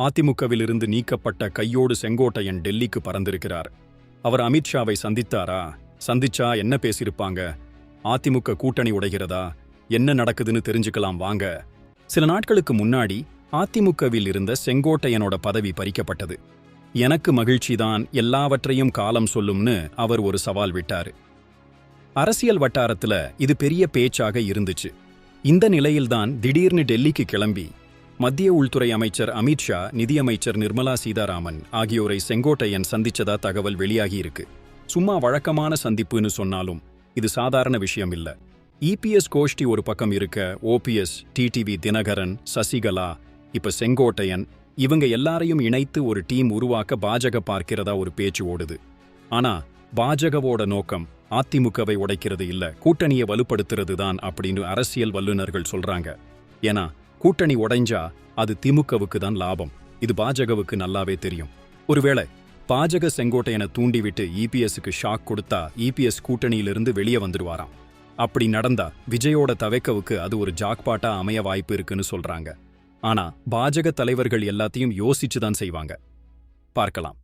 அதிமுகவிலிருந்து நீக்கப்பட்ட கையோடு செங்கோட்டையன் டெல்லிக்கு பறந்திருக்கிறார். அவர் அமித்ஷாவை சந்தித்தாரா? சந்திச்சா என்ன பேசியிருப்பாங்க? அதிமுக கூட்டணி உடைகிறதா? என்ன நடக்குதுன்னு தெரிஞ்சுக்கலாம் வாங்க. சில நாட்களுக்கு முன்னாடி அதிமுகவில் இருந்த செங்கோட்டையனோட பதவி பறிக்கப்பட்டது. எனக்கு மகிழ்ச்சிதான் எல்லாவற்றையும் காலம் சொல்லும்னு அவர் ஒரு சவால் விட்டாரு. அரசியல் வட்டாரத்துல இது பெரிய பேச்சாக இருந்துச்சு. இந்த நிலையில்தான் திடீர்னு டெல்லிக்கு கிளம்பி மத்திய உள்துறை அமைச்சர் அமித்ஷா நிதியமைச்சர் நிர்மலா சீதாராமன் ஆகியோரை செங்கோட்டையன் சந்திச்சதா தகவல் வெளியாகியிருக்கு சும்மா வழக்கமான சந்திப்புன்னு சொன்னாலும் இது சாதாரண விஷயம் இல்ல இபிஎஸ் கோஷ்டி ஒரு பக்கம் இருக்க ஓபிஎஸ் டிடிவி தினகரன் சசிகலா இப்ப செங்கோட்டையன் இவங்க எல்லாரையும் இணைத்து ஒரு டீம் உருவாக்க பாஜக பார்க்கிறதா ஒரு பேச்சு ஓடுது. ஆனா பாஜகவோட நோக்கம் அதிமுகவை உடைக்கிறது இல்ல கூட்டணியை வலுப்படுத்துறது தான் அப்படின்னு அரசியல் வல்லுநர்கள் சொல்றாங்க. ஏன்னா கூட்டணி உடைஞ்சா அது திமுகவுக்கு தான் லாபம். இது பாஜகவுக்கு நல்லாவே தெரியும். ஒருவேளை பாஜக செங்கோட்டையனை தூண்டிவிட்டு இபிஎஸ்க்கு ஷாக் கொடுத்தா இபிஎஸ் கூட்டணியிலிருந்து வெளியே வந்துடுவாராம். அப்படி நடந்தா விஜயோட தவைக்கவுக்கு அது ஒரு ஜாக்பாட்டா அமைய வாய்ப்பு இருக்குன்னு சொல்றாங்க. ஆனா பாஜக தலைவர்கள் எல்லாத்தையும் யோசிச்சு தான் செய்வாங்க. பார்க்கலாம்.